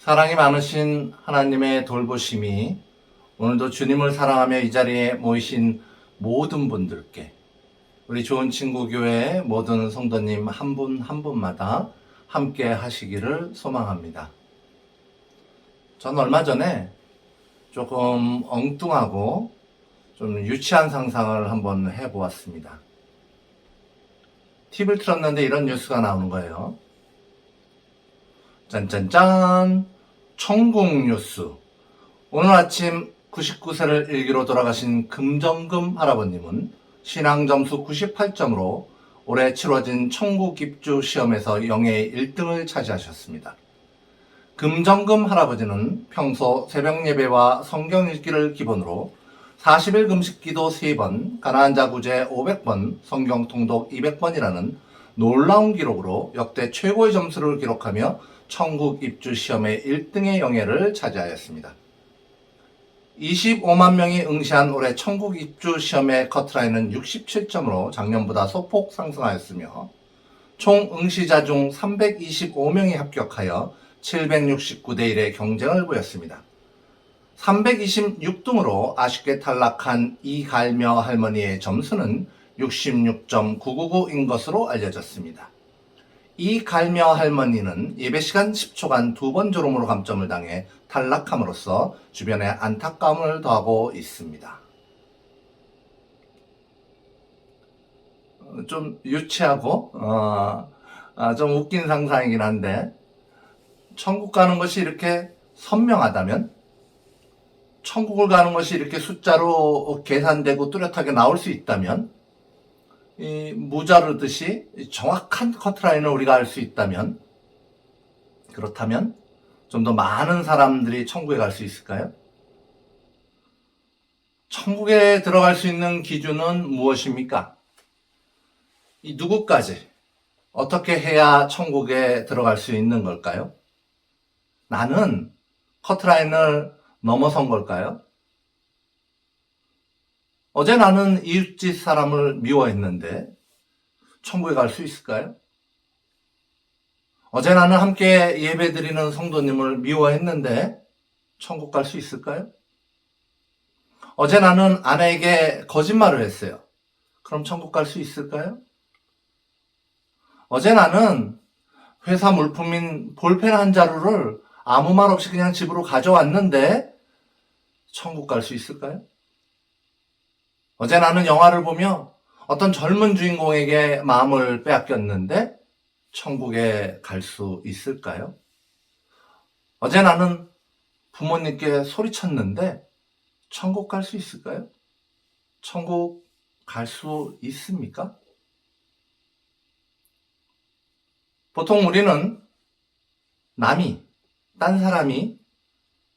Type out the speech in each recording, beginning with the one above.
사랑이 많으신 하나님의 돌보심이 오늘도 주님을 사랑하며 이 자리에 모이신 모든 분들께 우리 좋은 친구 교회 모든 성도님 한분한 분마다 함께 하시기를 소망합니다. 전 얼마 전에 조금 엉뚱하고 좀 유치한 상상을 한번 해보았습니다. TV를 틀었는데 이런 뉴스가 나오는 거예요. 짠짠짠! 천국 뉴스. 오늘 아침 99세를 일기로 돌아가신 금정금 할아버님은 신앙 점수 98점으로 올해 치러진 천국 입주 시험에서 영예의 1등을 차지하셨습니다. 금정금 할아버지는 평소 새벽 예배와 성경 읽기를 기본으로 40일 금식 기도 3번, 가나안 자구제 500번, 성경 통독 200번이라는 놀라운 기록으로 역대 최고의 점수를 기록하며 천국 입주 시험의 1등의 영예를 차지하였습니다. 25만 명이 응시한 올해 천국 입주 시험의 커트라인은 67점으로 작년보다 소폭 상승하였으며 총 응시자 중 325명이 합격하여 769대 1의 경쟁을 보였습니다. 326등으로 아쉽게 탈락한 이갈며 할머니의 점수는 66.999인 것으로 알려졌습니다. 이 갈며 할머니는 예배 시간 10초간 두 번 졸음으로 감점을 당해 탈락함으로써 주변에 안타까움을 더하고 있습니다. 어, 좀 유치하고 어, 아, 좀 웃긴 상상이긴 한데 천국 가는 것이 이렇게 선명하다면 천국을 가는 것이 이렇게 숫자로 계산되고 뚜렷하게 나올 수 있다면 이 무자르듯이 정확한 커트라인을 우리가 알 수 있다면 그렇다면 좀 더 많은 사람들이 천국에 갈 수 있을까요? 천국에 들어갈 수 있는 기준은 무엇입니까? 이 누구까지 어떻게 해야 천국에 들어갈 수 있는 걸까요? 나는 커트라인을 넘어선 걸까요? 어제 나는 이웃집 사람을 미워했는데 천국에 갈 수 있을까요? 어제 나는 함께 예배드리는 성도님을 미워했는데 천국 갈 수 있을까요? 어제 나는 아내에게 거짓말을 했어요. 그럼 천국 갈 수 있을까요? 어제 나는 회사 물품인 볼펜 한 자루를 아무 말 없이 그냥 집으로 가져왔는데 천국 갈 수 있을까요? 어제 나는 영화를 보며 어떤 젊은 주인공에게 마음을 빼앗겼는데 천국에 갈 수 있을까요? 어제 나는 부모님께 소리쳤는데 천국 갈 수 있을까요? 천국 갈 수 있습니까? 보통 우리는 남이, 딴 사람이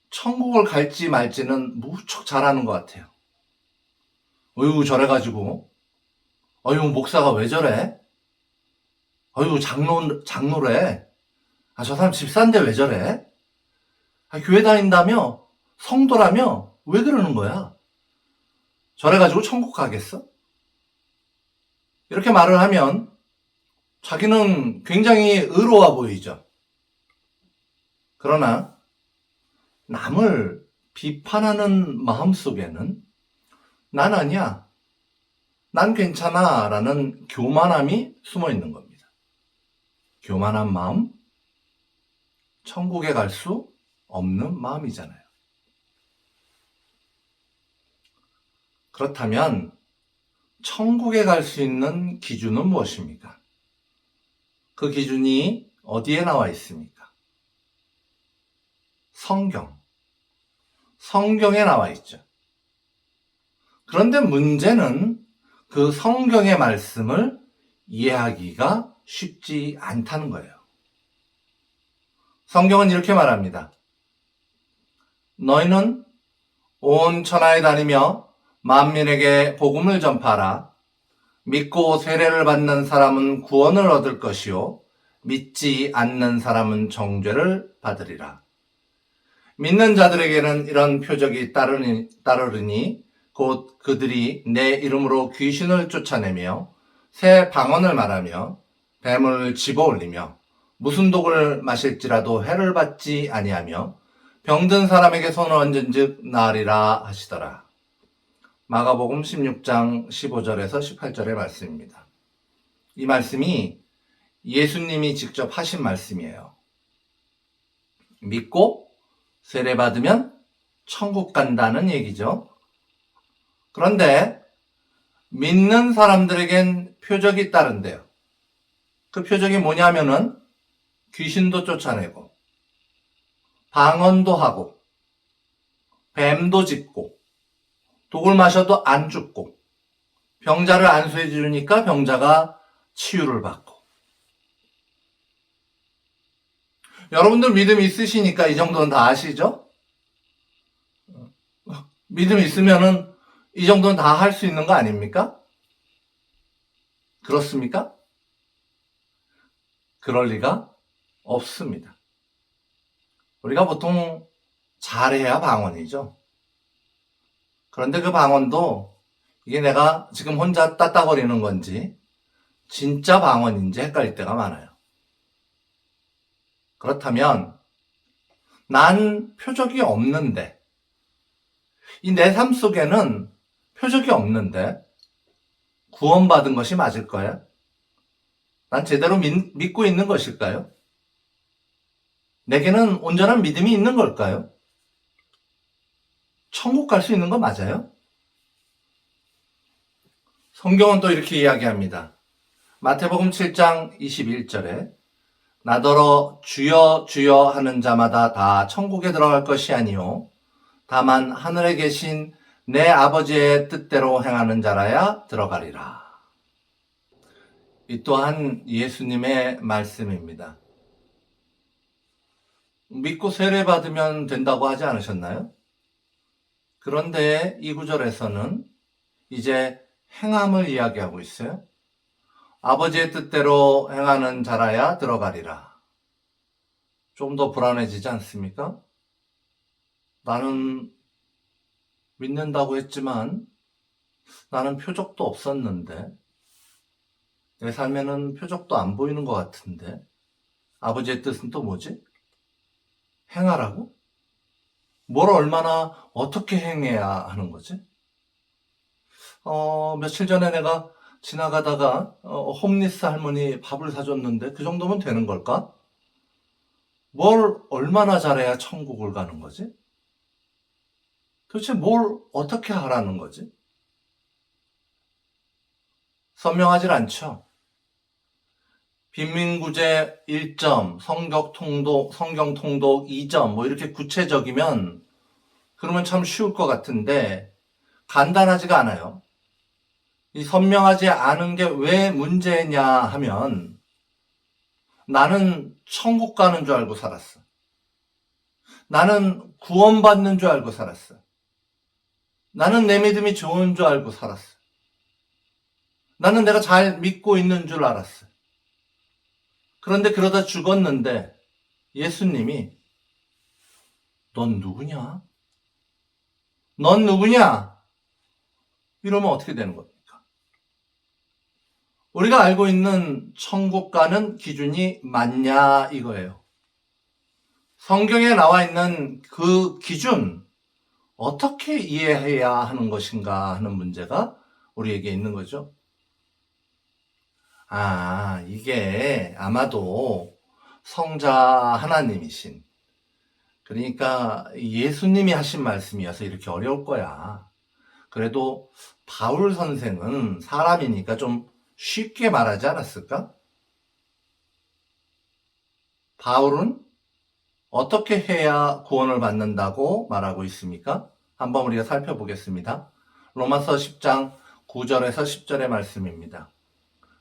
천국을 갈지 말지는 무척 잘하는 것 같아요. 어휴, 저래가지고. 어휴, 목사가 왜 저래? 어휴, 장로, 장로래. 아, 저 사람 집사인데 왜 저래? 아, 교회 다닌다며? 성도라며? 왜 그러는 거야? 저래가지고 천국 가겠어? 이렇게 말을 하면 자기는 굉장히 의로워 보이죠. 그러나 남을 비판하는 마음 속에는 난 아니야. 난 괜찮아. 라는 교만함이 숨어 있는 겁니다. 교만한 마음, 천국에 갈 수 없는 마음이잖아요. 그렇다면, 천국에 갈 수 있는 기준은 무엇입니까? 그 기준이 어디에 나와 있습니까? 성경. 성경에 나와 있죠. 그런데 문제는 그 성경의 말씀을 이해하기가 쉽지 않다는 거예요. 성경은 이렇게 말합니다. 너희는 온 천하에 다니며 만민에게 복음을 전파하라. 믿고 세례를 받는 사람은 구원을 얻을 것이요. 믿지 않는 사람은 정죄를 받으리라. 믿는 자들에게는 이런 표적이 따르니, 따르니 곧 그들이 내 이름으로 귀신을 쫓아내며 새 방언을 말하며 뱀을 집어올리며 무슨 독을 마실지라도 해를 받지 아니하며 병든 사람에게 손을 얹은즉 나으리라 하시더라. 마가복음 16장 15절에서 18절의 말씀입니다. 이 말씀이 예수님이 직접 하신 말씀이에요. 믿고 세례 받으면 천국 간다는 얘기죠. 그런데 믿는 사람들에겐 표적이 따른대요. 그 표적이 뭐냐면은 귀신도 쫓아내고 방언도 하고 뱀도 짖고 독을 마셔도 안 죽고 병자를 안수해 주니까 병자가 치유를 받고 여러분들 믿음 있으시니까 이 정도는 다 아시죠? 믿음 있으면은 이 정도는 다 할 수 있는 거 아닙니까? 그렇습니까? 그럴 리가 없습니다. 우리가 보통 잘해야 방언이죠. 그런데 그 방언도 이게 내가 지금 혼자 따따거리는 건지 진짜 방언인지 헷갈릴 때가 많아요. 그렇다면 난 표적이 없는데 이 내 삶 속에는 표적이 없는데 구원받은 것이 맞을까요? 난 제대로 믿, 믿고 있는 것일까요? 내게는 온전한 믿음이 있는 걸까요? 천국 갈 수 있는 거 맞아요? 성경은 또 이렇게 이야기합니다. 마태복음 7장 21절에 나더러 주여 주여 하는 자마다 다 천국에 들어갈 것이 아니요 다만 하늘에 계신 내 아버지의 뜻대로 행하는 자라야 들어가리라. 이 또한 예수님의 말씀입니다. 믿고 세례 받으면 된다고 하지 않으셨나요? 그런데 이 구절에서는 이제 행함을 이야기하고 있어요. 아버지의 뜻대로 행하는 자라야 들어가리라. 좀 더 불안해지지 않습니까? 나는 믿는다고 했지만 나는 표적도 없었는데 내 삶에는 표적도 안 보이는 것 같은데 아버지의 뜻은 또 뭐지? 행하라고? 뭘 얼마나 어떻게 행해야 하는 거지? 어, 며칠 전에 내가 지나가다가 어, 홈리스 할머니 밥을 사줬는데 그 정도면 되는 걸까? 뭘 얼마나 잘해야 천국을 가는 거지? 도대체 뭘 어떻게 하라는 거지? 선명하질 않죠. 빈민구제 1점, 성경 통독, 성경 통독 2점, 뭐 이렇게 구체적이면 그러면 참 쉬울 것 같은데 간단하지가 않아요. 이 선명하지 않은 게 왜 문제냐 하면 나는 천국 가는 줄 알고 살았어. 나는 구원받는 줄 알고 살았어. 나는 내 믿음이 좋은 줄 알고 살았어. 나는 내가 잘 믿고 있는 줄 알았어. 그런데 그러다 죽었는데 예수님이 넌 누구냐? 넌 누구냐? 이러면 어떻게 되는 겁니까? 우리가 알고 있는 천국 가는 기준이 맞냐 이거예요. 성경에 나와 있는 그 기준 어떻게 이해해야 하는 것인가 하는 문제가 우리에게 있는 거죠. 아, 이게 아마도 성자 하나님이신, 그러니까 예수님이 하신 말씀이어서 이렇게 어려울 거야. 그래도 바울 선생은 사람이니까 좀 쉽게 말하지 않았을까? 바울은 어떻게 해야 구원을 받는다고 말하고 있습니까? 한번 우리가 살펴보겠습니다. 로마서 10장 9절에서 10절의 말씀입니다.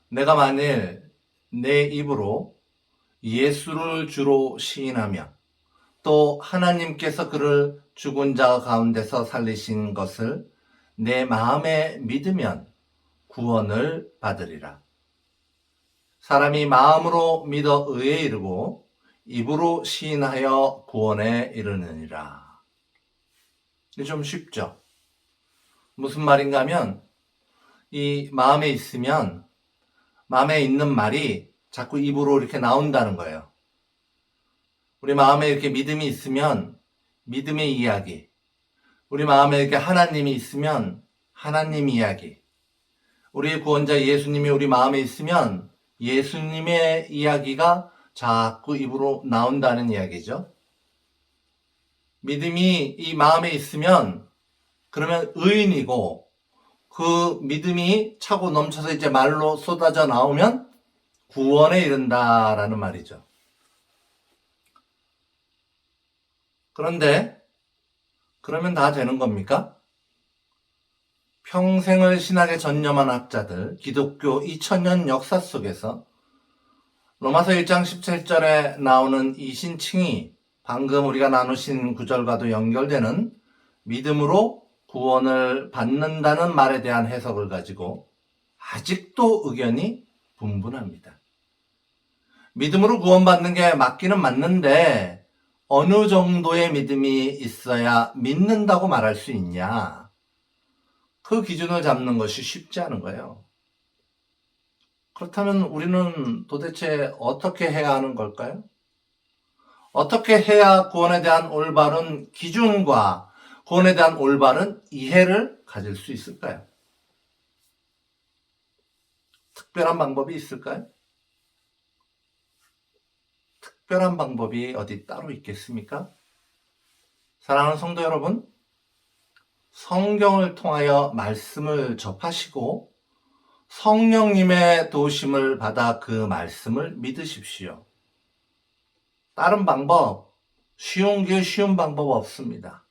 내가 만일 내 입으로 예수를 주로 시인하며 또 하나님께서 그를 죽은 자 가운데서 살리신 것을 내 마음에 믿으면 구원을 받으리라. 사람이 마음으로 믿어 의에 이르고 입으로 시인하여 구원에 이르느니라. 좀 쉽죠? 무슨 말인가 하면 이 마음에 있으면 마음에 있는 말이 자꾸 입으로 이렇게 나온다는 거예요. 우리 마음에 이렇게 믿음이 있으면 믿음의 이야기, 우리 마음에 이렇게 하나님이 있으면 하나님 이야기, 우리 구원자 예수님이 우리 마음에 있으면 예수님의 이야기가 자꾸 입으로 나온다는 이야기죠. 믿음이 이 마음에 있으면 그러면 의인이고 그 믿음이 차고 넘쳐서 이제 말로 쏟아져 나오면 구원에 이른다라는 말이죠. 그런데 그러면 다 되는 겁니까? 평생을 신학에 전념한 학자들, 기독교 2000년 역사 속에서 로마서 1장 17절에 나오는 이 신칭이 방금 우리가 나누신 구절과도 연결되는 믿음으로 구원을 받는다는 말에 대한 해석을 가지고 아직도 의견이 분분합니다. 믿음으로 구원받는 게 맞기는 맞는데 어느 정도의 믿음이 있어야 믿는다고 말할 수 있냐? 그 기준을 잡는 것이 쉽지 않은 거예요. 그렇다면 우리는 도대체 어떻게 해야 하는 걸까요? 어떻게 해야 구원에 대한 올바른 기준과 구원에 대한 올바른 이해를 가질 수 있을까요? 특별한 방법이 있을까요? 특별한 방법이 어디 따로 있겠습니까? 사랑하는 성도 여러분, 성경을 통하여 말씀을 접하시고 성령님의 도우심을 받아 그 말씀을 믿으십시오. 다른 방법, 쉬운 길 쉬운 방법 없습니다.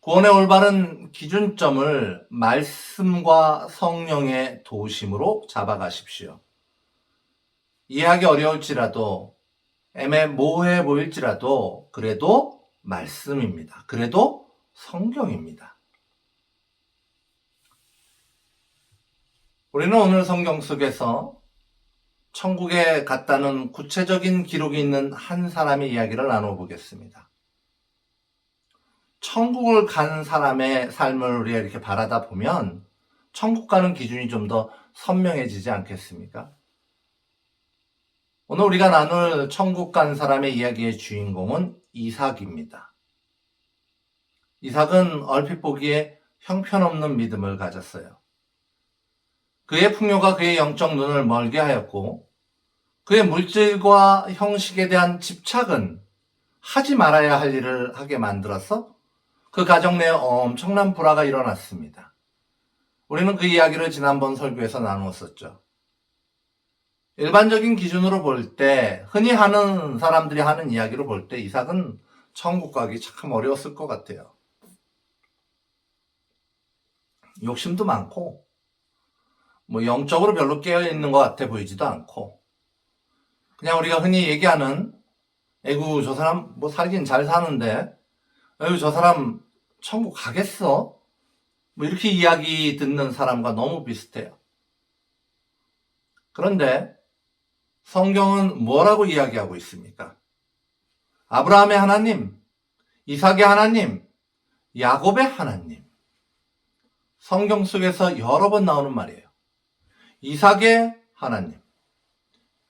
구원의 올바른 기준점을 말씀과 성령의 도우심으로 잡아가십시오. 이해하기 어려울지라도 애매모호해 보일지라도 그래도 말씀입니다. 그래도 성경입니다. 우리는 오늘 성경 속에서 천국에 갔다는 구체적인 기록이 있는 한 사람의 이야기를 나눠보겠습니다. 천국을 간 사람의 삶을 우리가 이렇게 바라다 보면 천국 가는 기준이 좀 더 선명해지지 않겠습니까? 오늘 우리가 나눌 천국 간 사람의 이야기의 주인공은 이삭입니다. 이삭은 얼핏 보기에 형편없는 믿음을 가졌어요. 그의 풍요가 그의 영적 눈을 멀게 하였고, 그의 물질과 형식에 대한 집착은 하지 말아야 할 일을 하게 만들어서 그 가정 내에 엄청난 불화가 일어났습니다. 우리는 그 이야기를 지난번 설교에서 나누었었죠. 일반적인 기준으로 볼 때, 흔히 하는 사람들이 하는 이야기로 볼 때, 이삭은 천국 가기 참 어려웠을 것 같아요. 욕심도 많고, 뭐 영적으로 별로 깨어있는 것 같아 보이지도 않고, 그냥 우리가 흔히 얘기하는, 에구, 저 사람 뭐 살긴 잘 사는데, 에구, 저 사람 천국 가겠어? 뭐 이렇게 이야기 듣는 사람과 너무 비슷해요. 그런데 성경은 뭐라고 이야기하고 있습니까? 아브라함의 하나님, 이삭의 하나님, 야곱의 하나님. 성경 속에서 여러 번 나오는 말이에요. 이삭의 하나님.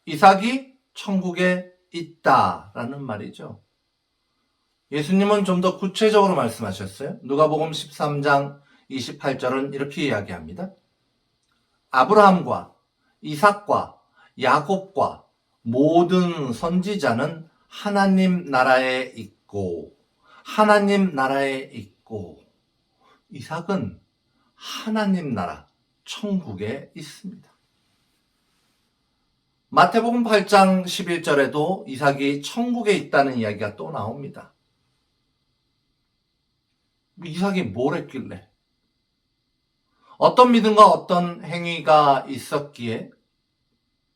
이삭이 천국에 있다라는 말이죠. 예수님은 좀 더 구체적으로 말씀하셨어요. 누가복음 13장 28절은 이렇게 이야기합니다. 아브라함과 이삭과 야곱과 모든 선지자는 하나님 나라에 있고 하나님 나라에 있고 이삭은 하나님 나라 천국에 있습니다. 마태복음 8장 11절에도 이삭이 천국에 있다는 이야기가 또 나옵니다. 이삭이 뭘 했길래? 어떤 믿음과 어떤 행위가 있었기에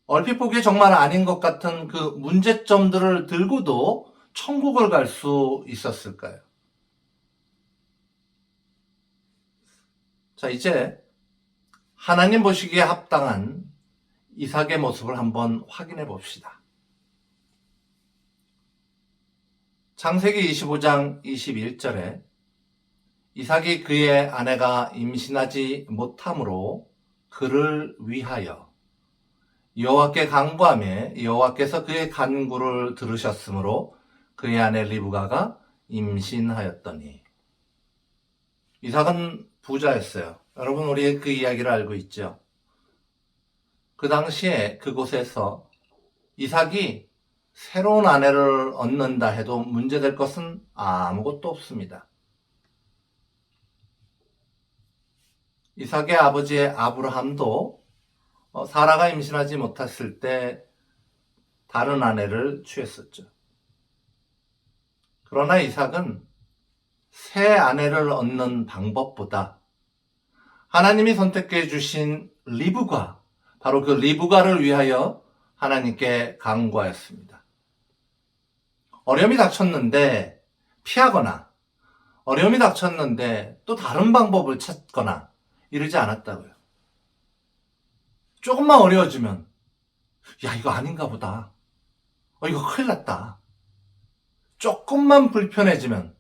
얼핏 보기에 정말 아닌 것 같은 그 문제점들을 들고도 천국을 갈 수 있었을까요? 자, 이제 하나님 보시기에 합당한 이삭의 모습을 한번 확인해 봅시다. 창세기 25장 21절에 이삭이 그의 아내가 임신하지 못함으로 그를 위하여 여호와께 간구하며 여호와께서 그의 간구를 들으셨으므로 그의 아내 리브가가 임신하였더니 이삭은 부자였어요. 여러분 우리 그 이야기를 알고 있죠. 그 당시에 그곳에서 이삭이 새로운 아내를 얻는다 해도 문제될 것은 아무것도 없습니다. 이삭의 아버지 아브라함도 어, 사라가 임신하지 못했을 때 다른 아내를 취했었죠. 그러나 이삭은 새 아내를 얻는 방법보다 하나님이 선택해 주신 리브가 바로 그 리브가를 위하여 하나님께 간구하였습니다. 어려움이 닥쳤는데 피하거나 어려움이 닥쳤는데 또 다른 방법을 찾거나 이러지 않았다고요. 조금만 어려워지면 야 이거 아닌가 보다. 어 이거 큰일 났다. 조금만 불편해지면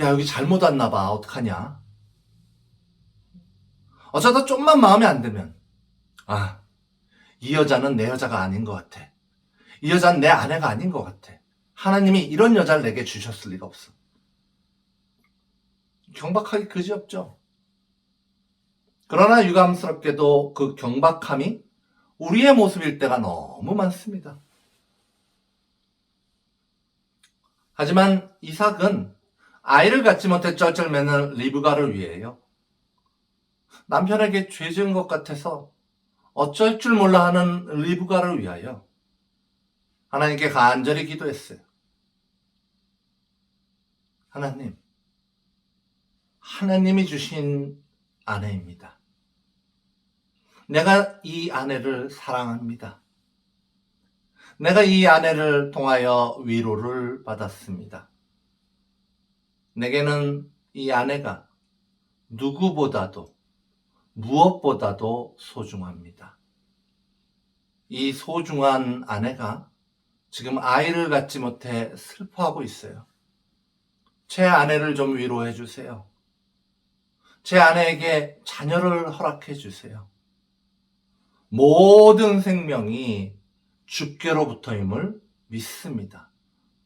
야 여기 잘못 왔나 봐. 어떡하냐. 어쩌다 좀만 마음에 안 들면 아 이 여자는 내 여자가 아닌 것 같아. 이 여자는 내 아내가 아닌 것 같아. 하나님이 이런 여자를 내게 주셨을 리가 없어. 경박하기 그지없죠. 그러나 유감스럽게도 그 경박함이 우리의 모습일 때가 너무 많습니다. 하지만 이삭은 아이를 갖지 못해 쩔쩔매는 리브가를 위해요. 남편에게 죄 지은 것 같아서 어쩔 줄 몰라 하는 리브가를 위하여 하나님께 간절히 기도했어요. 하나님, 하나님이 주신 아내입니다. 내가 이 아내를 사랑합니다. 내가 이 아내를 통하여 위로를 받았습니다. 내게는 이 아내가 누구보다도 무엇보다도 소중합니다. 이 소중한 아내가 지금 아이를 갖지 못해 슬퍼하고 있어요. 제 아내를 좀 위로해 주세요. 제 아내에게 자녀를 허락해 주세요. 모든 생명이 주께로부터임을 믿습니다.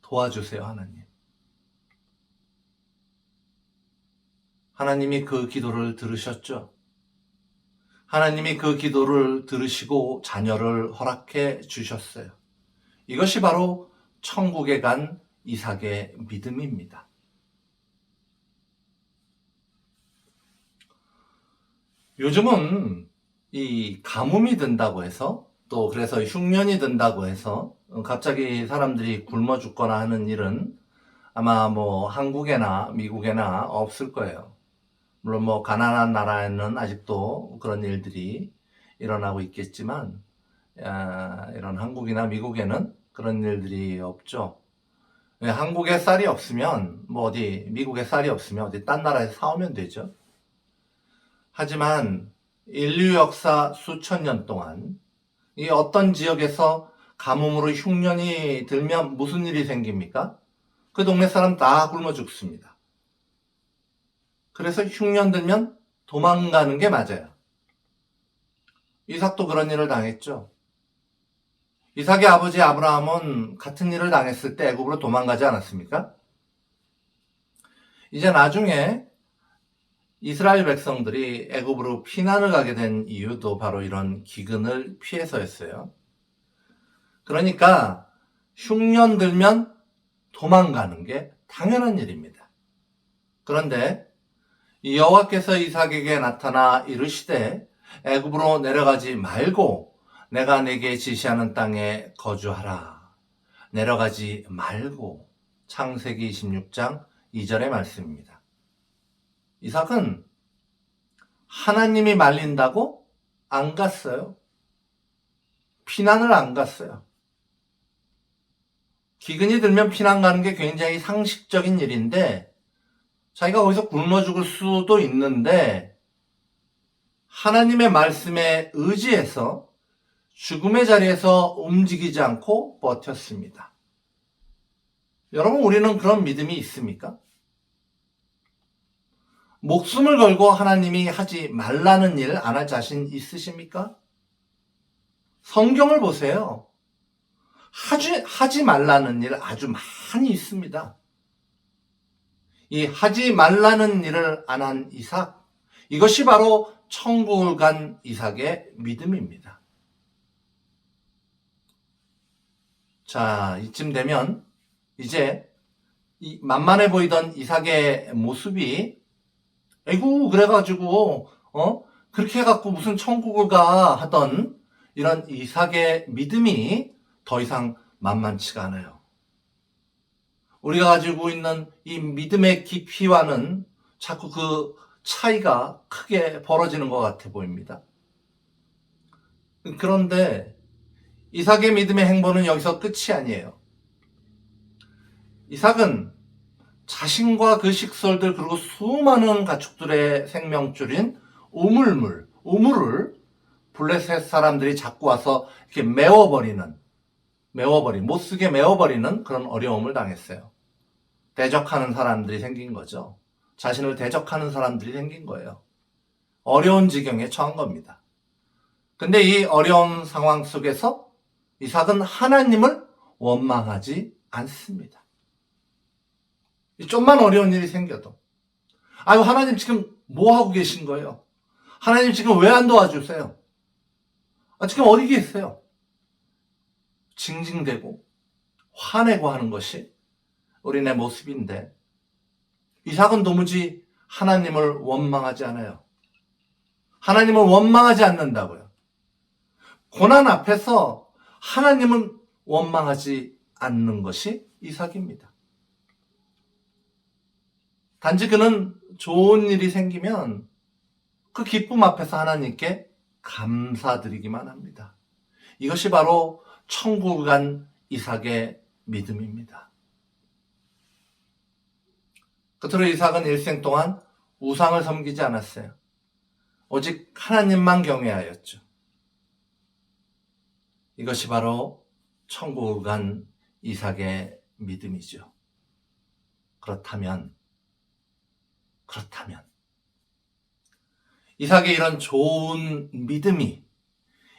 도와주세요, 하나님. 하나님이 그 기도를 들으셨죠? 하나님이 그 기도를 들으시고 자녀를 허락해 주셨어요. 이것이 바로 천국에 간 이삭의 믿음입니다. 요즘은 이 가뭄이 든다고 해서 또 그래서 흉년이 든다고 해서 갑자기 사람들이 굶어 죽거나 하는 일은 아마 뭐 한국에나 미국에나 없을 거예요. 물론 뭐 가난한 나라에는 아직도 그런 일들이 일어나고 있겠지만 아, 이런 한국이나 미국에는 그런 일들이 없죠. 예, 한국에 쌀이 없으면 뭐 어디 미국에 쌀이 없으면 어디 딴 나라에서 사오면 되죠. 하지만 인류 역사 수천 년 동안 이 어떤 지역에서 가뭄으로 흉년이 들면 무슨 일이 생깁니까? 그 동네 사람 다 굶어 죽습니다. 그래서 흉년 들면 도망가는 게 맞아요. 이삭도 그런 일을 당했죠. 이삭의 아버지 아브라함은 같은 일을 당했을 때 애굽으로 도망가지 않았습니까? 이제 나중에 이스라엘 백성들이 애굽으로 피난을 가게 된 이유도 바로 이런 기근을 피해서였어요. 그러니까 흉년 들면 도망가는 게 당연한 일입니다. 그런데 여호와께서 이삭에게 나타나 이르시되 애굽으로 내려가지 말고 내가 내게 지시하는 땅에 거주하라. 내려가지 말고 창세기 26장 2절의 말씀입니다. 이삭은 하나님이 말린다고 안 갔어요. 피난을 안 갔어요. 기근이 들면 피난 가는 게 굉장히 상식적인 일인데 자기가 거기서 굶어 죽을 수도 있는데 하나님의 말씀에 의지해서 죽음의 자리에서 움직이지 않고 버텼습니다. 여러분, 우리는 그런 믿음이 있습니까? 목숨을 걸고 하나님이 하지 말라는 일 안 할 자신 있으십니까? 성경을 보세요. 하지, 하지 말라는 일 아주 많이 있습니다. 이 하지 말라는 일을 안 한 이삭, 이것이 바로 천국을 간 이삭의 믿음입니다. 자, 이쯤 되면 이제 이 만만해 보이던 이삭의 모습이 에구 그래가지고 어 그렇게 해갖고 무슨 천국을 가 하던 이런 이삭의 믿음이 더 이상 만만치가 않아요. 우리가 가지고 있는 이 믿음의 깊이와는 자꾸 그 차이가 크게 벌어지는 것 같아 보입니다. 그런데 이삭의 믿음의 행보는 여기서 끝이 아니에요. 이삭은 자신과 그 식솔들 그리고 수많은 가축들의 생명줄인 우물물, 우물을 블레셋 사람들이 자꾸 와서 이렇게 메워버리는, 메워버린, 못 쓰게 메워버리는 그런 어려움을 당했어요. 대적하는 사람들이 생긴 거죠. 자신을 대적하는 사람들이 생긴 거예요. 어려운 지경에 처한 겁니다. 근데 이 어려운 상황 속에서 이삭은 하나님을 원망하지 않습니다. 좀만 어려운 일이 생겨도. 아유, 하나님 지금 뭐 하고 계신 거예요? 하나님 지금 왜 안 도와주세요? 아, 지금 어디 계세요? 징징대고 화내고 하는 것이 우리네 모습인데 이삭은 도무지 하나님을 원망하지 않아요. 하나님을 원망하지 않는다고요. 고난 앞에서 하나님은 원망하지 않는 것이 이삭입니다. 단지 그는 좋은 일이 생기면 그 기쁨 앞에서 하나님께 감사드리기만 합니다. 이것이 바로 천국을 간 이삭의 믿음입니다. 끝으로 이삭은 일생 동안 우상을 섬기지 않았어요. 오직 하나님만 경외하였죠. 이것이 바로 천국을 간 이삭의 믿음이죠. 그렇다면, 그렇다면, 이삭의 이런 좋은 믿음이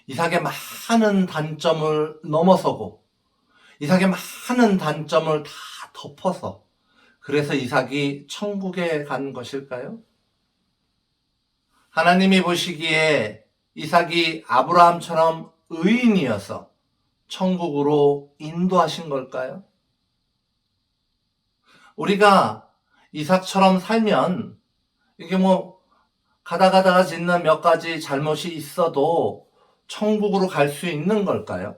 이삭의 많은 단점을 넘어서고 이삭의 많은 단점을 다 덮어서 그래서 이삭이 천국에 간 것일까요? 하나님이 보시기에 이삭이 아브라함처럼 의인이어서 천국으로 인도하신 걸까요? 우리가 이삭처럼 살면 이게 뭐 가다 가다가 짓는 몇 가지 잘못이 있어도 천국으로 갈 수 있는 걸까요?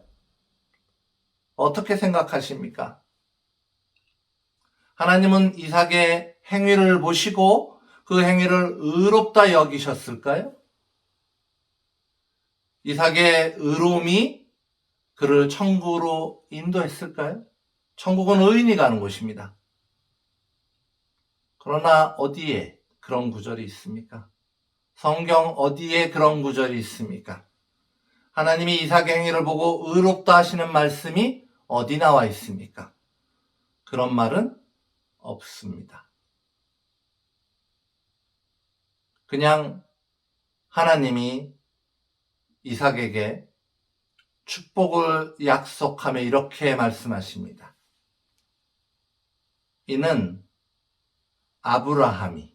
어떻게 생각하십니까? 하나님은 이삭의 행위를 보시고 그 행위를 의롭다 여기셨을까요? 이삭의 의로움이 그를 천국으로 인도했을까요? 천국은 의인이 가는 곳입니다. 그러나 어디에 그런 구절이 있습니까? 성경 어디에 그런 구절이 있습니까? 하나님이 이삭의 행위를 보고 의롭다 하시는 말씀이 어디 나와 있습니까? 그런 말은 없습니다. 그냥 하나님이 이삭에게 축복을 약속하며 이렇게 말씀하십니다. 이는 아브라함이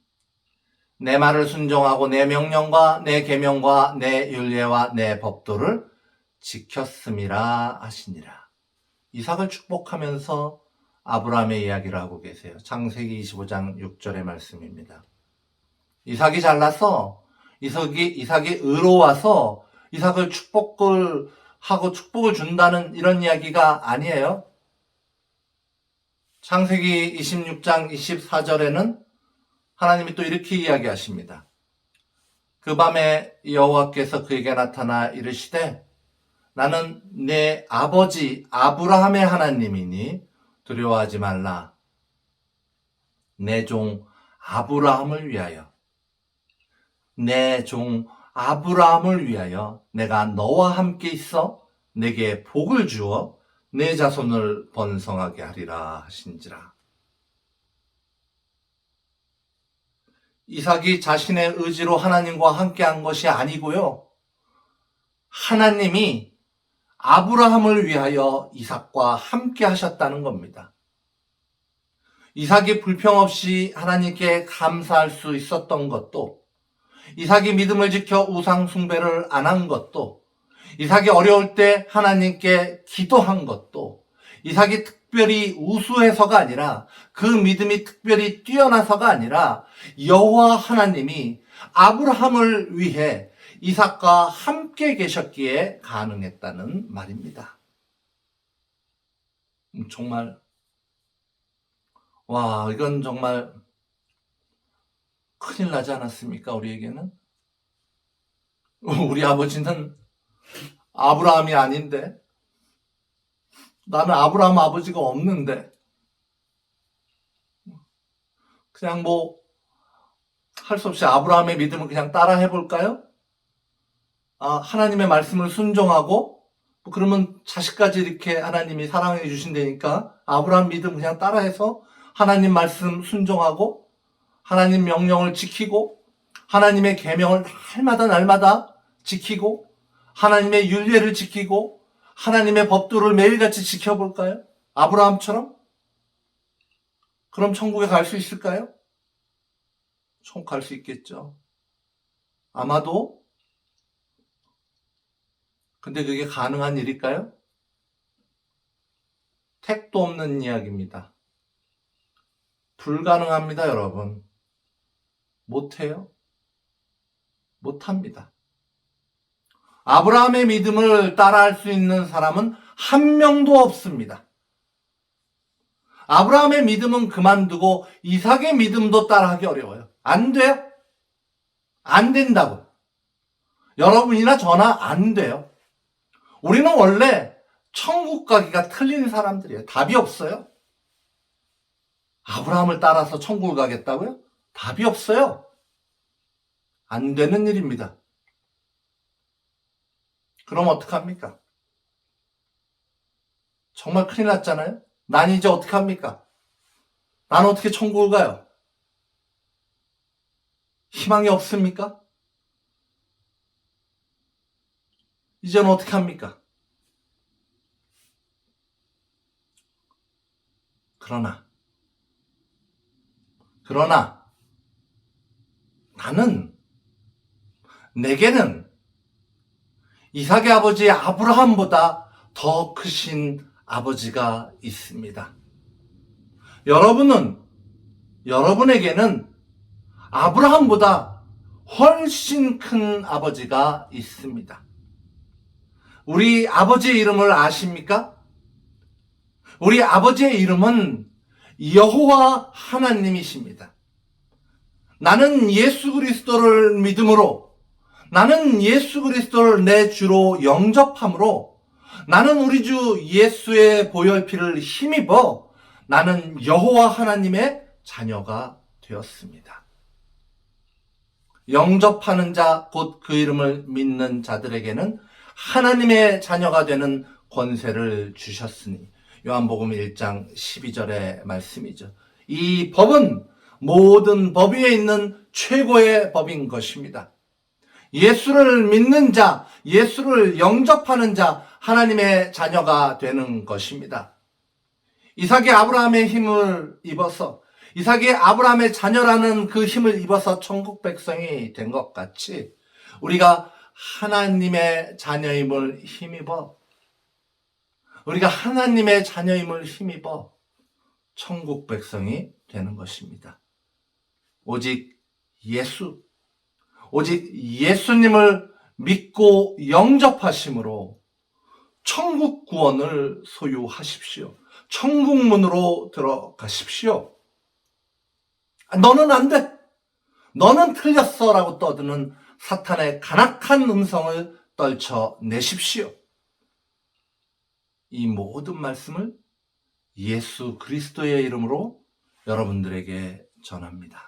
내 말을 순종하고 내 명령과 내 계명과 내 율례와 내 법도를 지켰음이라 하시니라. 이삭을 축복하면서 아브라함의 이야기를 하고 계세요. 창세기 25장 6절의 말씀입니다. 이삭이 잘나서 이삭이 이삭이 의로워서 이삭을 축복을 하고 축복을 준다는 이런 이야기가 아니에요. 창세기 26장 24절에는 하나님이 또 이렇게 이야기하십니다. 그 밤에 여호와께서 그에게 나타나 이르시되 나는 내 아버지 아브라함의 하나님이니 두려워하지 말라. 내 종 아브라함을 위하여 내 종 아브라함을 위하여 내가 너와 함께 있어 내게 복을 주어 내 자손을 번성하게 하리라 하신지라. 이삭이 자신의 의지로 하나님과 함께 한 것이 아니고요. 하나님이 아브라함을 위하여 이삭과 함께 하셨다는 겁니다. 이삭이 불평 없이 하나님께 감사할 수 있었던 것도 이삭이 믿음을 지켜 우상 숭배를 안 한 것도 이삭이 어려울 때 하나님께 기도한 것도 이삭이 특별히 우수해서가 아니라 그 믿음이 특별히 뛰어나서가 아니라 여호와 하나님이 아브라함을 위해 이삭과 함께 계셨기에 가능했다는 말입니다. 음, 정말 와 이건 정말 큰일 나지 않았습니까 우리에게는? 우리 아버지는 아브라함이 아닌데 나는 아브라함 아버지가 없는데 그냥 뭐 할 수 없이 아브라함의 믿음을 그냥 따라 해볼까요? 아, 하나님의 말씀을 순종하고 뭐 그러면 자식까지 이렇게 하나님이 사랑해 주신다니까 아브라함 믿음 그냥 따라해서 하나님 말씀 순종하고 하나님 명령을 지키고 하나님의 계명을 날마다 날마다 지키고 하나님의 윤례를 지키고 하나님의 법도를 매일같이 지켜볼까요? 아브라함처럼? 그럼 천국에 갈 수 있을까요? 천국 갈 수 있겠죠. 아마도 근데 그게 가능한 일일까요? 택도 없는 이야기입니다. 불가능합니다, 여러분. 못해요? 못합니다. 아브라함의 믿음을 따라할 수 있는 사람은 한 명도 없습니다. 아브라함의 믿음은 그만두고 이삭의 믿음도 따라하기 어려워요. 안 돼요? 안 된다고. 여러분이나 저나 안 돼요. 우리는 원래 천국 가기가 틀린 사람들이에요. 답이 없어요. 아브라함을 따라서 천국을 가겠다고요? 답이 없어요. 안 되는 일입니다. 그럼 어떡합니까? 정말 큰일 났잖아요? 난 이제 어떡합니까? 난 어떻게 천국을 가요? 희망이 없습니까? 이제는 어떻게 합니까? 그러나, 그러나, 나는, 내게는 이삭의 아버지 아브라함보다 더 크신 아버지가 있습니다. 여러분은, 여러분에게는 아브라함보다 훨씬 큰 아버지가 있습니다. 우리 아버지의 이름을 아십니까? 우리 아버지의 이름은 여호와 하나님이십니다. 나는 예수 그리스도를 믿음으로 나는 예수 그리스도를 내 주로 영접함으로 나는 우리 주 예수의 보혈 피를 힘입어 나는 여호와 하나님의 자녀가 되었습니다. 영접하는 자, 곧 그 이름을 믿는 자들에게는 하나님의 자녀가 되는 권세를 주셨으니 요한복음 1장 12절의 말씀이죠. 이 법은 모든 법 위에 있는 최고의 법인 것입니다. 예수를 믿는 자, 예수를 영접하는 자, 하나님의 자녀가 되는 것입니다. 이삭이 아브라함의 힘을 입어서 이삭이 아브라함의 자녀라는 그 힘을 입어서 천국 백성이 된 것 같이 우리가 하나님의 자녀임을 힘입어 우리가 하나님의 자녀임을 힘입어 천국 백성이 되는 것입니다. 오직 예수, 오직 예수님을 믿고 영접하심으로 천국 구원을 소유하십시오. 천국 문으로 들어가십시오. 너는 안 돼. 너는 틀렸어. 라고 떠드는 사탄의 간악한 음성을 떨쳐내십시오. 이 모든 말씀을 예수 그리스도의 이름으로 여러분들에게 전합니다.